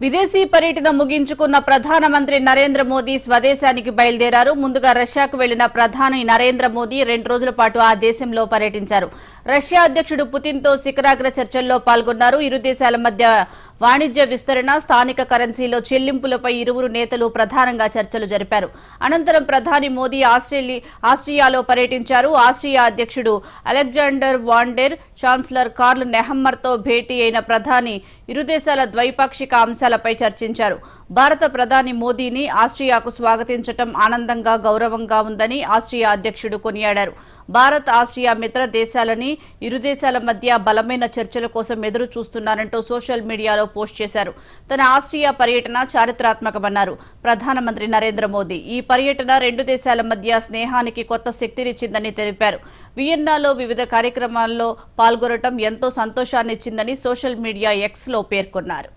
విదేశీ పర్యటన ముగించుకున్న ప్రధానమంత్రి నరేంద్ర మోదీ స్వదేశానికి బయలుదేరారు. ముందుగా రష్యాకు వెళ్ళిన ప్రధాని నరేంద్ర మోదీ రెండు రోజుల పాటు ఆ దేశంలో పర్యటించారు. రష్యా అధ్యక్షుడు పుతిన్తో శిఖరాగ్ర చర్చల్లో పాల్గొన్నారు. ఇరు దేశాల మధ్య వాణిజ్య విస్తరణ స్థానిక కరెన్సీలో చెల్లింపులపై ఇరువురు నేతలు ప్రధానంగా చర్చలు జరిపారు. అనంతరం ప్రధాని మోదీ ఆస్ట్రేలి ఆస్ట్రియాలో పర్యటించారు. ఆస్ట్రియా అధ్యక్షుడు Alexander Van der chancellor Karl నెహమ్మర్తో భేటీ అయిన ప్రధాని ఇరు దేశాల ద్వైపాక్షిక అంశాలపై చర్చించారు. భారత ప్రధాని మోదీని ఆస్ట్రియాకు స్వాగతించటం ఆనందంగా గౌరవంగా ఉందని ఆస్ట్రియా అధ్యక్షుడు కొనియాడారు. భారత్ ఆసియా మిత్ర దేశాలని ఇరు దేశాల మధ్య బలమైన చర్చల కోసం ఎదురు చూస్తున్నారంటూ సోషల్ మీడియాలో పోస్ట్ చేశారు. తన ఆస్ట్రియా పర్యటన చారిత్రాత్మకమన్నారు. ప్రధానమంత్రి నరేంద్ర మోదీ ఈ పర్యటన రెండు దేశాల మధ్య స్నేహానికి కొత్త శక్తినిచ్చిందని తెలిపారు. వియన్నాలో వివిధ కార్యక్రమాల్లో పాల్గొనడం ఎంతో సంతోషాన్నిచ్చిందని సోషల్ మీడియా ఎక్స్లో పేర్కొన్నారు.